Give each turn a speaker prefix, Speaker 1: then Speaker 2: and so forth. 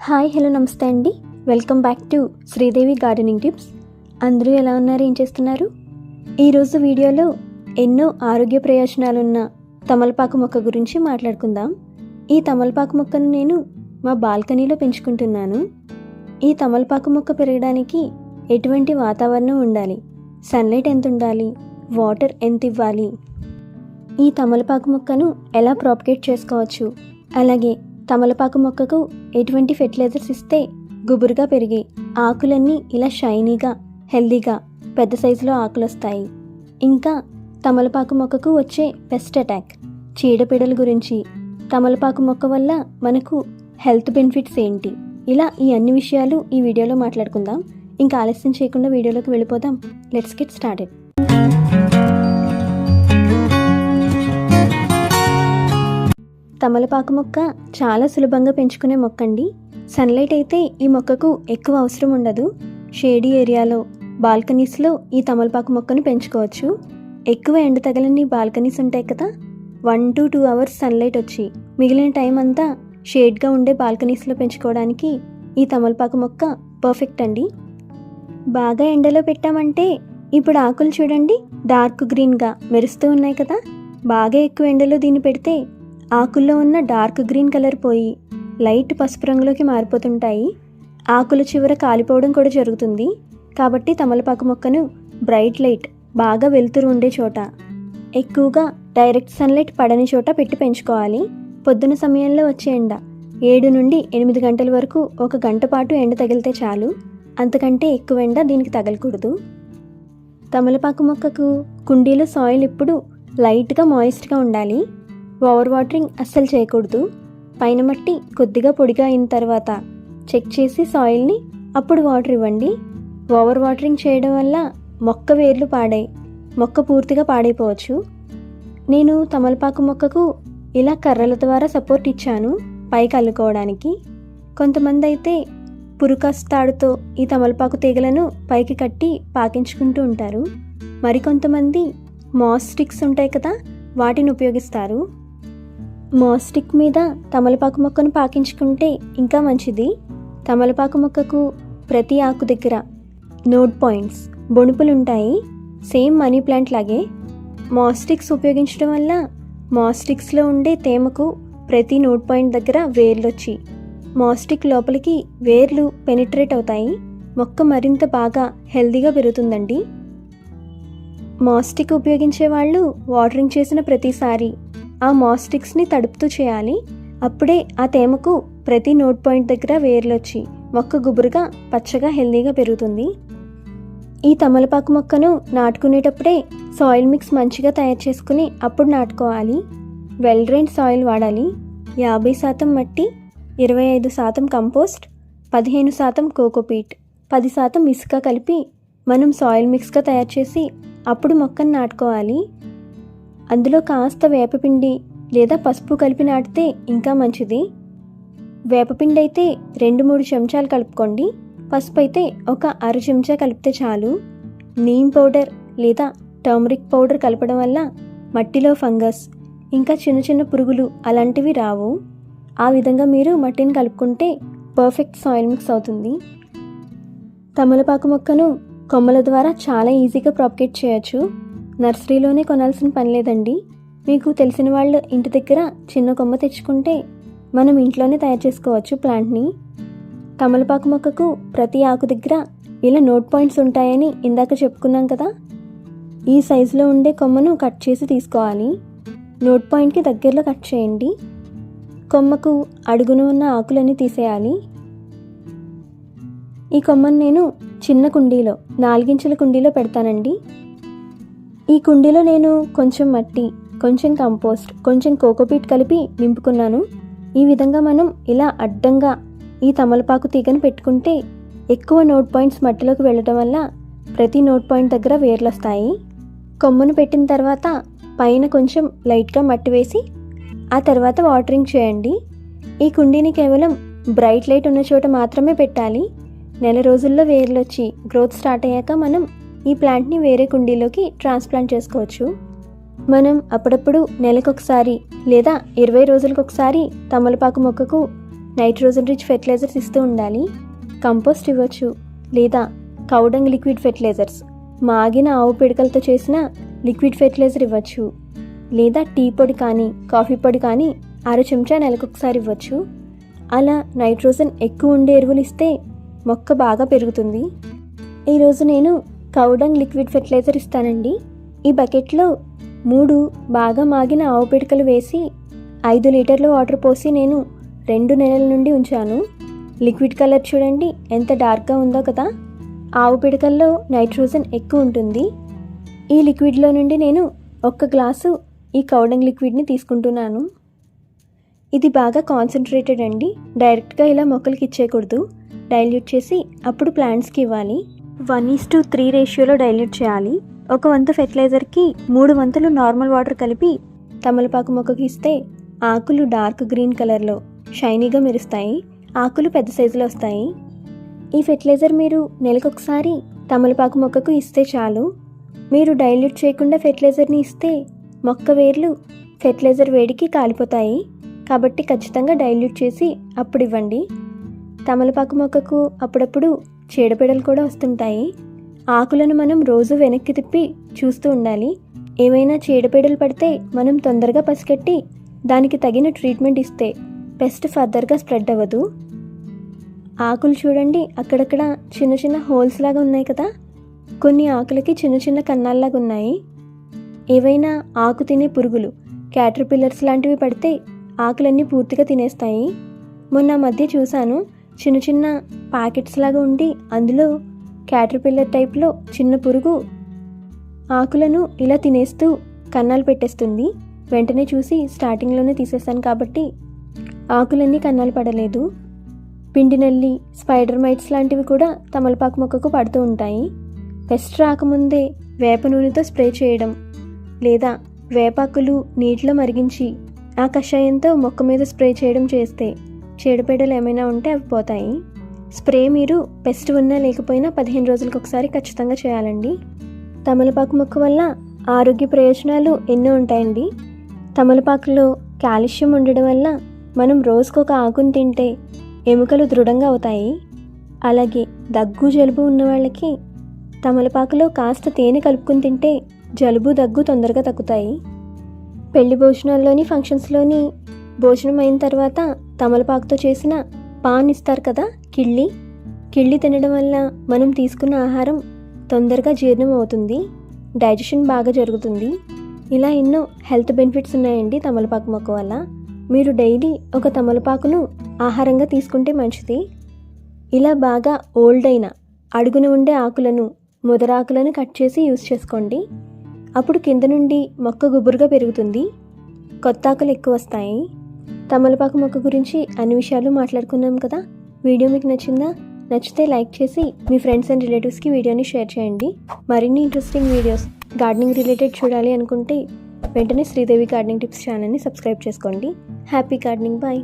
Speaker 1: Hi hello నమస్తే అండి. Welcome back to Sridevi gardening tips. అందరూ ఎలా ఉన్నారు? ఏం చేస్తున్నారు? ఈరోజు వీడియోలో ఎన్నో ఆరోగ్య ప్రయోజనాలున్న తమలపాకు మొక్క గురించి మాట్లాడుకుందాం. ఈ తమలపాకు మొక్కను నేను మా బాల్కనీలో పెంచుకుంటున్నాను. ఈ తమలపాకు మొక్క పెరగడానికి ఎటువంటి వాతావరణం ఉండాలి? సన్లైట్ ఎంత ఉండాలి? వాటర్ ఎంత ఇవ్వాలి? ఈ తమలపాకు మొక్కను ఎలా ప్రాపగేట్ చేసుకోవచ్చు? అలాగే తమలపాకు మొక్కకు ఎటువంటి ఫెర్టిలైజర్స్ ఇస్తే గుబురుగా పెరిగి ఆకులన్నీ ఇలా షైనీగా హెల్దీగా పెద్ద సైజులో ఆకులు వస్తాయి ఇంకా తమలపాకు మొక్కకు వచ్చే పెస్ట్ అటాక్ చీడపీడల గురించి. తమలపాకు మొక్క వల్ల మనకు హెల్త్ బెనిఫిట్స్ ఏంటి? ఇలా ఈ అన్ని విషయాలు ఈ వీడియోలో మాట్లాడుకుందాం. ఇంకా ఆలస్యం చేయకుండా వీడియోలోకి వెళ్ళిపోదాం. Let's get started. తమలపాకు మొక్క చాలా సులభంగా పెంచుకునే మొక్క అండి సన్లైట్ అయితే ఈ మొక్కకు ఎక్కువ అవసరం ఉండదు. షేడీ ఏరియాలో బాల్కనీస్లో ఈ తమలపాకు మొక్కను పెంచుకోవచ్చు. ఎక్కువ ఎండ తగలని బాల్కనీస్ ఉంటాయి కదా one to two hours sunlight వచ్చి మిగిలిన టైం అంతా షేడ్గా ఉండే బాల్కనీస్లో పెంచుకోవడానికి ఈ తమలపాకు మొక్క పర్ఫెక్ట్ అండి. బాగా ఎండలో పెట్టామంటే ఇప్పుడు ఆకులు చూడండి డార్క్ గ్రీన్గా మెరుస్తూ ఉన్నాయి కదా. బాగా ఎక్కువ ఎండలో దీన్ని పెడితే ఆకుల్లో ఉన్న డార్క్ గ్రీన్ కలర్ పోయి లైట్ పసుపు రంగులోకి మారిపోతుంటాయి. ఆకుల చివర కాలిపోవడం కూడా జరుగుతుంది. కాబట్టి తమలపాకు మొక్కను బ్రైట్ లైట్ బాగా వెలుతురు ఉండే చోట ఎక్కువగా డైరెక్ట్ సన్లైట్ పడని చోట పెట్టి పెంచుకోవాలి. పొద్దున సమయంలో వచ్చే ఎండ ఏడు నుండి ఎనిమిది గంటల వరకు ఒక గంట పాటు ఎండ తగిలితే చాలు. అంతకంటే ఎక్కువ ఎండ దీనికి తగలకూడదు. తమలపాకు మొక్కకు కుండీలో సాయిల్ ఇప్పుడు లైట్గా మాయిస్ట్గా ఉండాలి. ఓవర్ వాటరింగ్ అస్సలు చేయకూడదు. పైన మట్టి కొద్దిగా పొడిగా అయిన తర్వాత చెక్ చేసి సాయిల్ని అప్పుడు వాటర్ ఇవ్వండి. ఓవర్ వాటరింగ్ చేయడం వల్ల మొక్క వేర్లు పాడై మొక్క పూర్తిగా పాడైపోవచ్చు. నేను తమలపాకు మొక్కకు ఇలా కర్రల ద్వారా సపోర్ట్ ఇచ్చాను పైకి అల్లుకోవడానికి. కొంతమంది అయితే పురుకాస్ తాడుతో ఈ తమలపాకు తీగలను పైకి కట్టి పాకించుకుంటూ ఉంటారు. మరికొంతమంది మాస్ స్టిక్స్ ఉంటాయి కదా వాటిని ఉపయోగిస్తారు. మాస్టిక్ మీద తమలపాకు మొక్కను పాకించుకుంటే ఇంకా మంచిది. తమలపాకు మొక్కకు ప్రతి ఆకు దగ్గర నోట్ పాయింట్స్ బొణుపులు ఉంటాయి సేమ్ మనీ ప్లాంట్ లాగే మాస్టిక్స్ ఉపయోగించడం వల్ల మాస్టిక్స్లో ఉండే తేమకు ప్రతి నోట్ పాయింట్ దగ్గర వేర్లు వచ్చి మాస్టిక్ లోపలికి వేర్లు పెనిట్రేట్ అవుతాయి. మొక్క మరింత బాగా హెల్దీగా పెరుగుతుందండి. మాస్టిక్ ఉపయోగించే వాళ్ళు వాటరింగ్ చేసిన ప్రతిసారి ఆ మాస్టిక్స్ని తడుపుతూ చేయాలి. అప్పుడే ఆ తేమకు ప్రతి నోట్ పాయింట్ దగ్గర వేర్లు వచ్చి మొక్క గుబురుగా పచ్చగా హెల్దీగా పెరుగుతుంది. ఈ తమలపాకు మొక్కను నాటుకునేటప్పుడే సాయిల్ మిక్స్ మంచిగా తయారు చేసుకుని అప్పుడు నాటుకోవాలి. వెల్ డ్రైన్ సాయిల్ వాడాలి. యాభై శాతం మట్టి ఇరవై ఐదు శాతం కంపోస్ట్ పదిహేను శాతం కోకోపీట్ పది శాతం ఇసుక కలిపి మనం సాయిల్ మిక్స్గా తయారు చేసి అప్పుడు మొక్కను నాటుకోవాలి. అందులో కాస్త వేపపిండి లేదా పసుపు కలిపి నాటితే ఇంకా మంచిది. వేపపిండి అయితే రెండు మూడు చెంచాలు కలుపుకోండి. పసుపు అయితే ఒక అర చెంచా కలిపితే చాలు. నీమ్ పౌడర్ లేదా టర్మరిక్ పౌడర్ కలపడం వల్ల మట్టిలో ఫంగస్ ఇంకా చిన్న చిన్న పురుగులు అలాంటివి రావు. ఆ విధంగా మీరు మట్టిని కలుపుకుంటే పర్ఫెక్ట్ సాయిల్ మిక్స్ అవుతుంది. తమలపాకు మొక్కను కొమ్మల ద్వారా చాలా ఈజీగా ప్రాపగేట్ చేయొచ్చు. నర్సరీలోనే కొనాల్సిన పని లేదండి. మీకు తెలిసిన వాళ్ళు ఇంటి దగ్గర చిన్న కొమ్మ తెచ్చుకుంటే మనం ఇంట్లోనే తయారు చేసుకోవచ్చు ప్లాంట్ని. తమలపాకు మొక్కకు ప్రతి ఆకు దగ్గర ఇలా నోట్ పాయింట్స్ ఉంటాయని ఇందాక చెప్పుకున్నాం కదా. ఈ సైజులో ఉండే కొమ్మను కట్ చేసి తీసుకోవాలి. నోట్ పాయింట్కి దగ్గరలో కట్ చేయండి. కొమ్మకు అడుగున ఉన్న ఆకులన్నీ తీసేయాలి. ఈ కొమ్మను నేను చిన్న కుండీలో నాలుగించుల కుండీలో పెడతానండి. ఈ కుండీలో నేను కొంచెం మట్టి కొంచెం కంపోస్ట్ కొంచెం కోకోపీట్ కలిపి నింపుకున్నాను. ఈ విధంగా మనం ఇలా అడ్డంగా ఈ తమలపాకు తీగను పెట్టుకుంటే ఎక్కువ నోట్ పాయింట్స్ మట్టిలోకి వెళ్ళటం వల్ల ప్రతి నోట్ పాయింట్ దగ్గర వేర్లు వస్తాయి కొమ్మను పెట్టిన తర్వాత పైన కొంచెం లైట్గా మట్టి వేసి ఆ తర్వాత వాటరింగ్ చేయండి. ఈ కుండీని కేవలం బ్రైట్ లైట్ ఉన్న చోట మాత్రమే పెట్టాలి. నెల రోజుల్లో వేర్లు వచ్చి గ్రోత్ స్టార్ట్ అయ్యాక మనం ఈ ప్లాంట్ని వేరే కుండీలోకి ట్రాన్స్ప్లాంట్ చేసుకోవచ్చు. మనం అప్పుడప్పుడు నెలకొకసారి లేదా ఇరవై రోజులకొకసారి తమలపాకు మొక్కకు నైట్రోజన్ రిచ్ ఫెర్టిలైజర్స్ ఇస్తూ ఉండాలి. కంపోస్ట్ ఇవ్వచ్చు లేదా కౌడంగ్ లిక్విడ్ ఫెర్టిలైజర్స్. మాగిన ఆవు పిడకలతో చేసిన లిక్విడ్ ఫెర్టిలైజర్ ఇవ్వచ్చు. లేదా టీ పొడి కానీ కాఫీ పొడి కానీ అర చెంచా నెలకొకసారి ఇవ్వచ్చు. అలా నైట్రోజన్ ఎక్కువ ఉండే ఎరువులు ఇస్తే మొక్క బాగా పెరుగుతుంది. ఈరోజు నేను కౌడంగ్ లిక్విడ్ ఫెర్టిలైజర్ ఇస్తానండి. ఈ బకెట్లో మూడు బాగా మాగిన ఆవు పిడకలు వేసి ఐదు లీటర్ల వాటర్ పోసి నేను రెండు నెలల నుండి ఉంచాను. లిక్విడ్ కలర్ చూడండి ఎంత డార్క్గా ఉందో కదా. ఆవు పిడకల్లో నైట్రోజన్ ఎక్కువ ఉంటుంది. ఈ లిక్విడ్లో నుండి నేను ఒక్క గ్లాసు ఈ కౌడంగ్ లిక్విడ్ని తీసుకుంటున్నాను. ఇది బాగా కాన్సన్ట్రేటెడ్ అండి. డైరెక్ట్గా ఇలా మొక్కలకి ఇచ్చేయకూడదు. డైల్యూట్ చేసి అప్పుడు ప్లాంట్స్కి ఇవ్వాలి. వన్ ఈస్ టు త్రీ రేషియోలో డైల్యూట్ చేయాలి. ఒక వంతు ఫెర్టిలైజర్కి మూడు వంతులు నార్మల్ వాటర్ కలిపి తమలపాకు మొక్కకి ఇస్తే ఆకులు డార్క్ గ్రీన్ కలర్లో షైనీగా మెరుస్తాయి. ఆకులు పెద్ద సైజులో వస్తాయి. ఈ ఫెర్టిలైజర్ మీరు నెలకొకసారి తమలపాకు మొక్కకు ఇస్తే చాలు. మీరు డైల్యూట్ చేయకుండా ఫెర్టిలైజర్ని ఇస్తే మొక్క వేర్లు ఫెర్టిలైజర్ వేడికి కాలిపోతాయి. కాబట్టి ఖచ్చితంగా డైల్యూట్ చేసి అప్పుడు ఇవ్వండి. తమలపాకు మొక్కకు అప్పుడప్పుడు చీడపీడలు కూడా వస్తుంటాయి. ఆకులను మనం రోజు వెనక్కి తిప్పి చూస్తూ ఉండాలి. ఏమైనా చీడపీడలు పడితే మనం తొందరగా పసిగట్టి దానికి తగిన ట్రీట్మెంట్ ఇస్తే పెస్ట్ ఫర్దర్గా స్ప్రెడ్ అవ్వదు. ఆకులు చూడండి అక్కడక్కడ చిన్న చిన్న హోల్స్ లాగా ఉన్నాయి కదా. కొన్ని ఆకులకి చిన్న చిన్న కన్నాల్లాగా ఉన్నాయి. ఏవైనా ఆకు తినే పురుగులు క్యాటర్ పిల్లర్స్ లాంటివి పడితే ఆకులన్నీ పూర్తిగా తినేస్తాయి. మొన్న మధ్య చూశాను చిన్న చిన్న ప్యాకెట్స్ లాగా ఉండి అందులో క్యాటర్పిల్లర్ టైప్లో చిన్న పురుగు ఆకులను ఇలా తినేస్తూ కన్నాలు పెట్టేస్తుంది. వెంటనే చూసి స్టార్టింగ్లోనే తీసేస్తాను కాబట్టి ఆకులన్నీ కన్నాలు పడలేదు. పిండి నల్లి స్పైడర్ మైట్స్ లాంటివి కూడా తమలపాకు మొక్కకు పడుతూ ఉంటాయి. పెస్ట్ రాకముందే వేప నూనెతో స్ప్రే చేయడం లేదా వేపాకులు నీటిలో మరిగించి ఆ కషాయంతో మొక్క మీద స్ప్రే చేయడం చేస్తే చీడపీడలు ఏమైనా ఉంటే అవి పోతాయి. స్ప్రే మీరు పెస్ట్ ఉన్నా లేకపోయినా పదిహేను రోజులకు ఒకసారి ఖచ్చితంగా చేయాలండి. తమలపాకు మొక్క వల్ల ఆరోగ్య ప్రయోజనాలు ఎన్నో ఉంటాయండి. తమలపాకులో కాల్షియం ఉండడం వల్ల మనం రోజుకు ఒక ఆకును తింటే ఎముకలు దృఢంగా అవుతాయి. అలాగే దగ్గు జలుబు ఉన్న వాళ్ళకి తమలపాకులో కాస్త తేనె కలుపుకుని తింటే జలుబు దగ్గు తొందరగా తగ్గుతాయి. పెళ్ళి భోజనాల్లోని ఫంక్షన్స్లోని భోజనం అయిన తర్వాత తమలపాకుతో చేసిన పాన్ ఇస్తారు కదా కిళ్ళి. కిళ్ళి తినడం వల్ల మనం తీసుకున్న ఆహారం తొందరగా జీర్ణం అవుతుంది డైజెషన్ బాగా జరుగుతుంది. ఇలా ఎన్నో హెల్త్ బెనిఫిట్స్ ఉన్నాయండి తమలపాకు మొక్క వల్ల. మీరు డైలీ ఒక తమలపాకును ఆహారంగా తీసుకుంటే మంచిది. ఇలా బాగా ఓల్డ్ అయిన అడుగున ఉండే ఆకులను ముదరాకులను కట్ చేసి యూస్ చేసుకోండి. అప్పుడు కింద నుండి మొక్క గుబురుగా పెరుగుతుంది. కొత్త ఆకులు ఎక్కువ వస్తాయి. తమలపాకు మొక్క గురించి అన్ని విషయాలు మాట్లాడుకున్నాం కదా? వీడియో మీకు నచ్చిందా? నచ్చితే లైక్ చేసి మీ ఫ్రెండ్స్ అండ్ రిలేటివ్స్కి వీడియోని షేర్ చేయండి. మరిన్ని ఇంట్రెస్టింగ్ వీడియోస్ గార్డెనింగ్ రిలేటెడ్ చూడాలి అనుకుంటే వెంటనే శ్రీదేవి గార్డెనింగ్ టిప్స్ ఛానల్ని సబ్స్క్రైబ్ చేసుకోండి. Happy gardening. బాయ్